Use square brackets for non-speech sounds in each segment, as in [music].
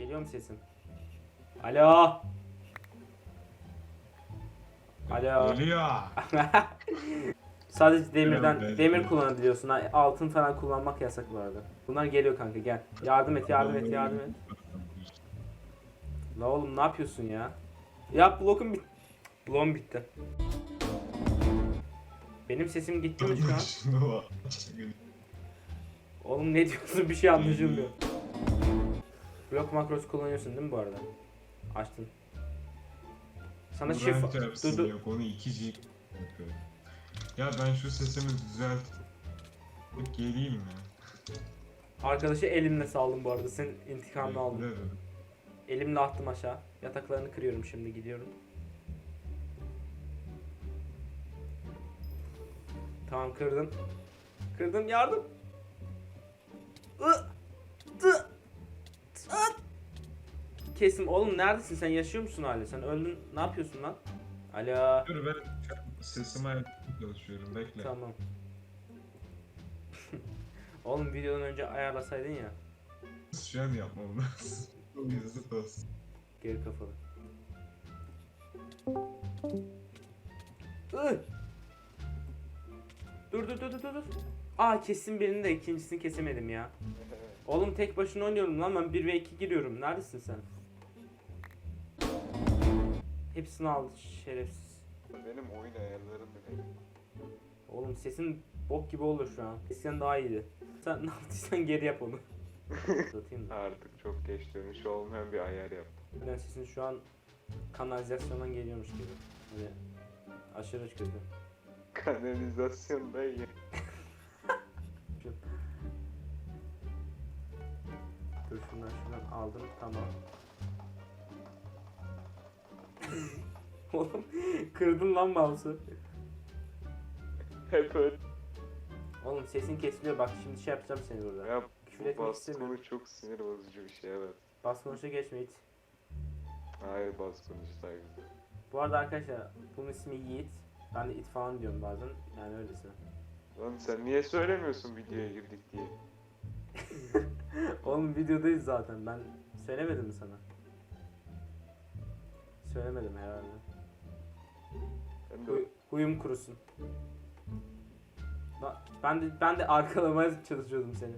Geliyor mu sesim? Alo. Alo. Geliyor. [laughs] Sadece demirden ben- demir kullanabiliyorsun. Ha, Altın falan kullanmak yasak bu arada. Bunlar geliyor kanka gel. Yardım et, yardım et, yardım et. La oğlum ne yapıyorsun ya? Ya blokum bit. Bloğum bitti. Benim sesim gitti mi şu an? Oğlum ne diyorsun bir şey anlaşılmıyor. Blok makrosu kullanıyorsun değil mi bu arada? Açtın. Sana çarpsın Dur dur. yok onu 2G yapıyorum. Ya ben şu sesimi düzelt. Geleyim mi? Arkadaşı elimle saldım bu arada. Senin intikamını aldım. Beklerim. Elimle attım aşağı. Yataklarını kırıyorum şimdi gidiyorum. Tamam kırdım. Kırdım yardım. Ih! Kesim oğlum neredesin sen yaşıyor musun hala sen öldün ne yapıyorsun lan? Alo. Dur ben ayarlamaya çalışıyorum bekle. Tamam. [laughs] oğlum videodan önce ayarlasaydın ya. Şu an yapmam lazım. [laughs] Yazık olsun. Geri kafalı. Ih! Dur dur dur dur. dur. Aa kesin birini de ikincisini kesemedim ya. Oğlum tek başına oynuyorum lan ben 1 ve 2 giriyorum. Neredesin sen? Hepsini al şerefsiz. Benim oyun ayarlarım bile. Oğlum sesin bok gibi olur şu an. Eskiden daha iyiydi. Sen ne yaptıysan geri yap onu. [laughs] Uzatayım da. Artık çok geç dönüşü olmayan bir ayar yaptım. Ben sesin şu an kanalizasyondan geliyormuş gibi. Hani aşırı kötü. Kanalizasyonda iyi. Dur şundan şundan aldım tamam. [laughs] Oğlum kırdın lan mouse'u. Hep öyle. Oğlum sesin kesiliyor bak şimdi şey yapacağım seni burada. Ya Küfür bu etmek bas istemiyorum. konu çok sinir bozucu bir şey evet. Bas konuşa geçme hiç. Hayır bas konucu saygı. Bu arada arkadaşlar bunun ismi Yiğit. Ben de it falan diyorum bazen. Yani öylesi. Lan sen niye söylemiyorsun videoya girdik diye? [laughs] Oğlum videodayız zaten. Ben söylemedim mi sana? Söylemedim herhalde. Ben de Huy- huyum kurusun. Ben de ben de arkalamaya çalışıyordum seni.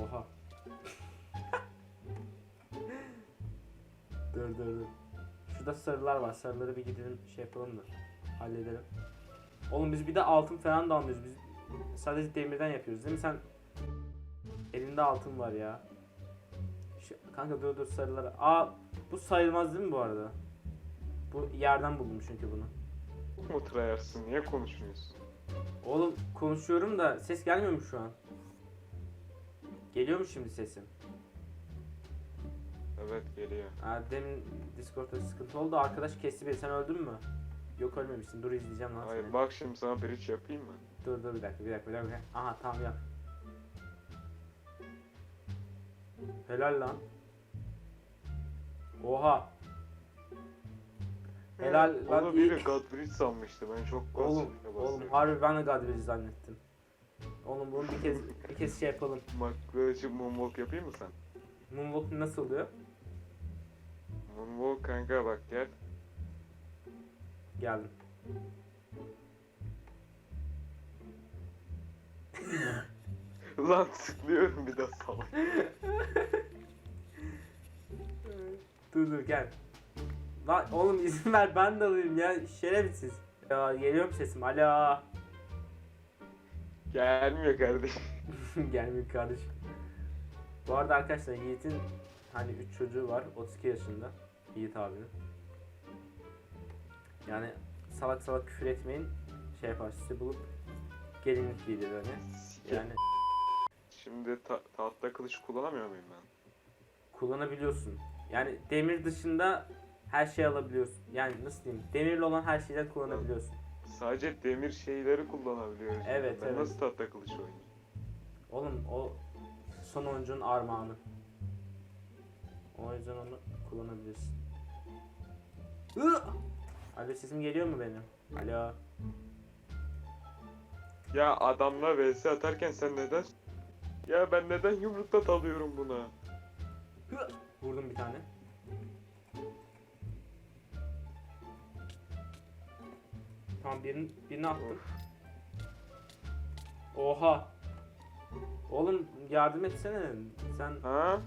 Oha. [laughs] dur dur dur. Şurada sarılar var. Sarıları bir gidelim şey yapalım da halledelim. Oğlum biz bir de altın falan da almıyoruz. Biz sadece demirden yapıyoruz değil mi? Sen elinde altın var ya. Kanka dur dur sarıları. Aa bu sayılmaz değil mi bu arada? Bu yerden buldum çünkü bunu. çok mu? Niye konuşmuyorsun? Oğlum konuşuyorum da ses gelmiyor mu şu an? Geliyor mu şimdi sesim? Evet geliyor. Ha, demin Discord'da sıkıntı oldu. Arkadaş kesti beni. Sen öldün mü? Yok ölmemişsin. Dur izleyeceğim lan Hayır seni. bak şimdi sana bridge yapayım mı? Dur dur bir dakika bir dakika bir dakika. Aha tamam yap. Helal lan. Oha. Helal lan Onu biri ki- God bridge sanmıştı. Ben çok Oğlum, oğlum harbi ben de Godbridge zannettim. Oğlum bunu bir kez bir [laughs] kez şey yapalım. Makro açıp moonwalk yapayım mı sen? Moonwalk nasıl oluyor? Moonwalk kanka bak gel. Geldim. [laughs] Lan tıklıyorum bir daha salak. [laughs] Dur dur gel. Lan oğlum izin [laughs] ver ben de alayım ya şerefsiz. Ya geliyorum sesim alo. Gelmiyor kardeşim. [laughs] Gelmiyor kardeşim. Bu arada arkadaşlar Yiğit'in hani 3 çocuğu var 32 yaşında. Yiğit abinin. Yani salak salak küfür etmeyin. Şey yapar sizi bulup gelinlik giydirir hani. Yani Şimdi ta- tahta kılıç kullanamıyor muyum ben? kullanabiliyorsun. Yani demir dışında her şey alabiliyorsun. Yani nasıl diyeyim? Demirli olan her şeyden kullanabiliyorsun. Sadece demir şeyleri kullanabiliyoruz. Evet, ben evet. nasıl tahta kılıç oynayayım? Oğlum o son oyuncunun armağanı. O yüzden onu kullanabilirsin. Ih! Alo sesim geliyor mu benim? Alo. Ya adamla vs atarken sen neden Ya ben neden yumrukta dalıyorum buna? Hı! Vurdum bir tane. Tamam birini, birini attım. Oha. Oğlum yardım etsene. Sen Ha?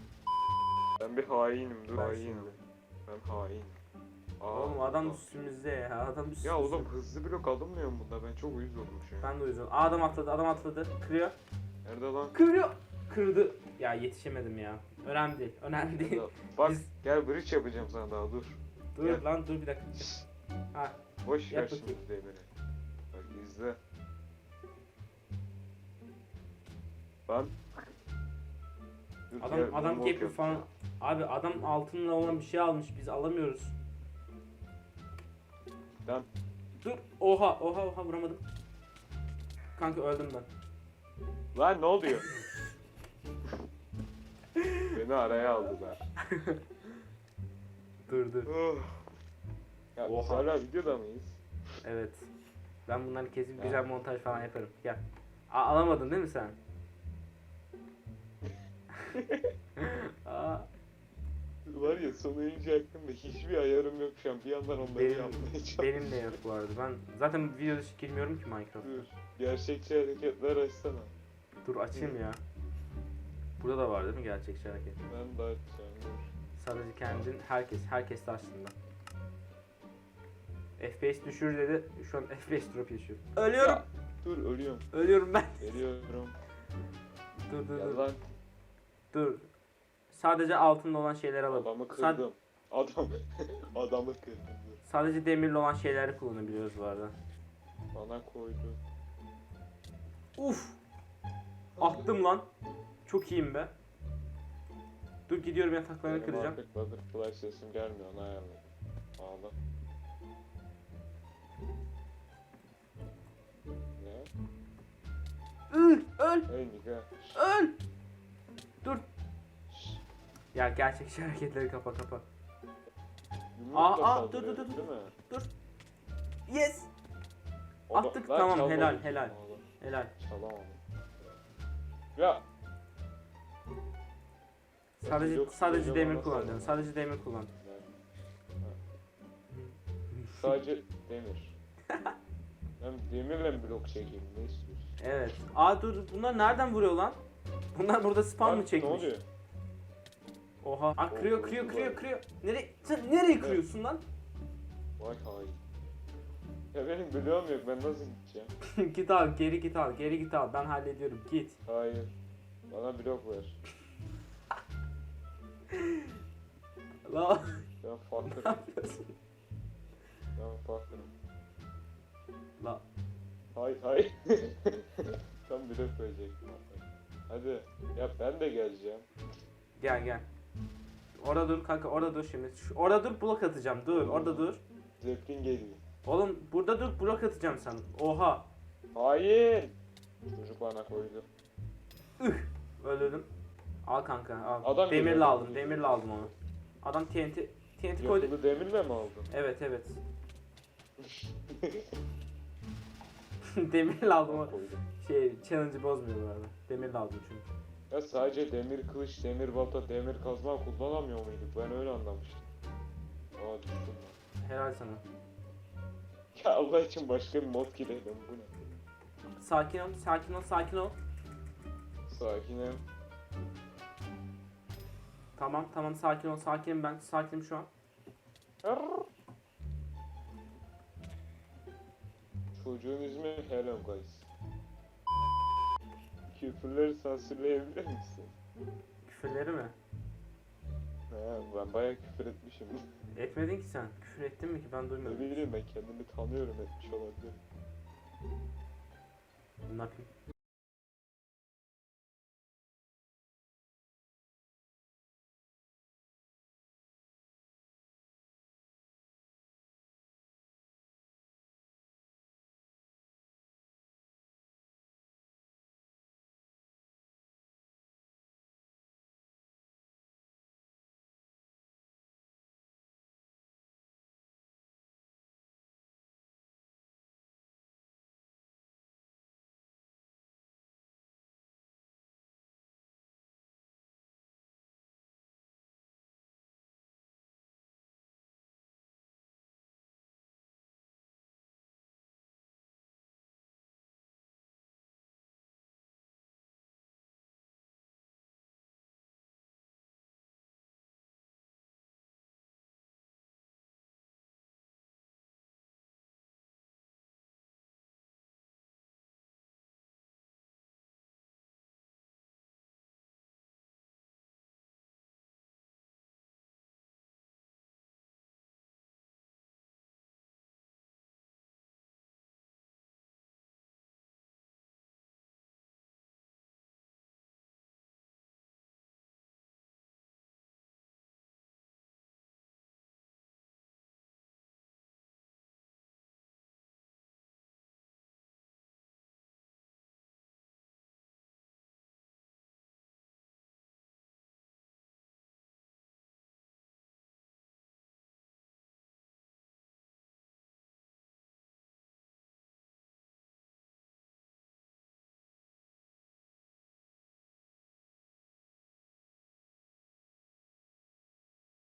Ben bir hainim dur Ben hainim. şimdi. Ben hain. Aa, oğlum adam aa. üstümüzde ya. Adam üstümüzde. Ya oğlum hızlı blok alınmıyor mu bunda? Ben çok uyuz oldum şu an. Ben de o yüzden. Aa, adam atladı, adam atladı. Kırıyor. Nerede lan? Kırıyor. Kırdı. Ya yetişemedim ya. Önemli değil. Önemli değil. Bak Biz- gel bridge yapacağım sana daha dur. Dur Gel. lan dur bir dakika. [laughs] Ha. Boş Yap ver şimdi demiri. Bak izle. Lan. Dur, gel, Adam adam moonwalk kepi falan. Abi adam altınla olan bir şey almış. Biz alamıyoruz. Lan Dur. Oha oha oha vuramadım. Kanka öldüm ben. Lan ne oluyor? [laughs] Beni araya aldılar. [laughs] Dur dur. Oh. ya biz Oha. hala videoda mıyız? Evet. Ben bunları kesip Ya. güzel montaj falan yaparım. Gel. Aa, alamadın değil mi sen? [laughs] Aa, Var ya son oyuncu hakkında hiçbir ayarım yok şu an. Bir yandan onları Benim- yapmaya çalışıyorum. benim de yok bu arada. Ben zaten video dışı girmiyorum ki Minecraft. Dur. Gerçekçi hareketler açsana. Dur açayım ya. Burada da var değil mi gerçekçi hareket? Ben. Dur. Sadece kendin herkes herkes de aslında. FPS düşür dedi. Şu an FPS drop yaşıyor. Ölüyorum. Ya, dur ölüyorum. Ölüyorum ben. Geliyorum. Dur dur dur. lan Dur. Sadece altında olan şeyleri alalım. adamı kırdım. Adam [laughs] adamı kırdım. Dur. sadece demirli olan şeyleri kullanabiliyoruz bu arada. Bana koydu. Uf. Attım lan. Çok iyiyim be. Dur gidiyorum yataklarını Benim kıracağım. artık butterfly sesim gelmiyor onu ayarladım. Ağla. Ne? Öl, öl, Hey öl. Dur. Ya gerçekçi hareketleri kapa kapa. Yumrukla Aa, saldırıyor, dur, dur, dur, Değil mi? Yes. O da- Attık, Lan tamam, çalma helal, onu, helal. onu, Helal. Çalamam. Ya. Sadece Yok, sadece yok, demir bana kullanacaksın. sallama. Sadece demir kullan. Sadece demir. Ben demirle mi blok çekeyim ne istiyorsun? Evet. Aa dur bunlar nereden vuruyor lan? Bunlar burada spam Lan, mı çekmiş? Ne oluyor? Oha. Aa kırıyor Oo, kırıyor kırıyor bari. kırıyor. Nereye sen nereye kırıyorsun lan? Vay hay. Ya benim bloğum yok ben nasıl gideceğim? [laughs] git al geri git al geri git al ben hallediyorum git. Hayır. Bana blok ver. La Ben ne fucker'ım. yapıyorsun? Ben fucker'ım. La Hay hay. [laughs] Tam blok verecektim. Hadi. Ya ben de geleceğim. gel gel. Orada dur kanka orada dur şimdi. Şu, orada dur blok atacağım dur orada dur. Zeppelin geliyor. Oğlum burada dur blok atacağım sen. Oha. Hayır. Çocuk bana koydu. Öldürdüm. Al kanka al. Adam demirle geliyor. aldım demirle aldım onu. Adam TNT TNT koydu. Yapılı demirle mi aldın? Evet evet. [laughs] [laughs] demirle aldım o. Koydum. Şey challenge'ı bozmuyor bu arada. Demirle aldım çünkü. Ya sadece demir kılıç, demir balta, demir kazma kullanamıyor muyduk? Ben öyle anlamıştım. Aa düştüm lan. Helal sana. Ya Allah için başka bir mod girelim bu ne? Sakin ol, sakin ol, sakin ol. Sakinim. Tamam, tamam sakin ol, sakinim ben. Sakinim şu an. Çocuğun ismi Hello Guys. Küfürleri sansürleyebilir misin? Küfürleri mi? He, ben bayağı küfür etmişim. [laughs] Etmedin ki sen. Küfür ettin mi ki ben ne duymadım. bileyim ben kendimi tanıyorum etmiş olabilirim. Ne yapayım?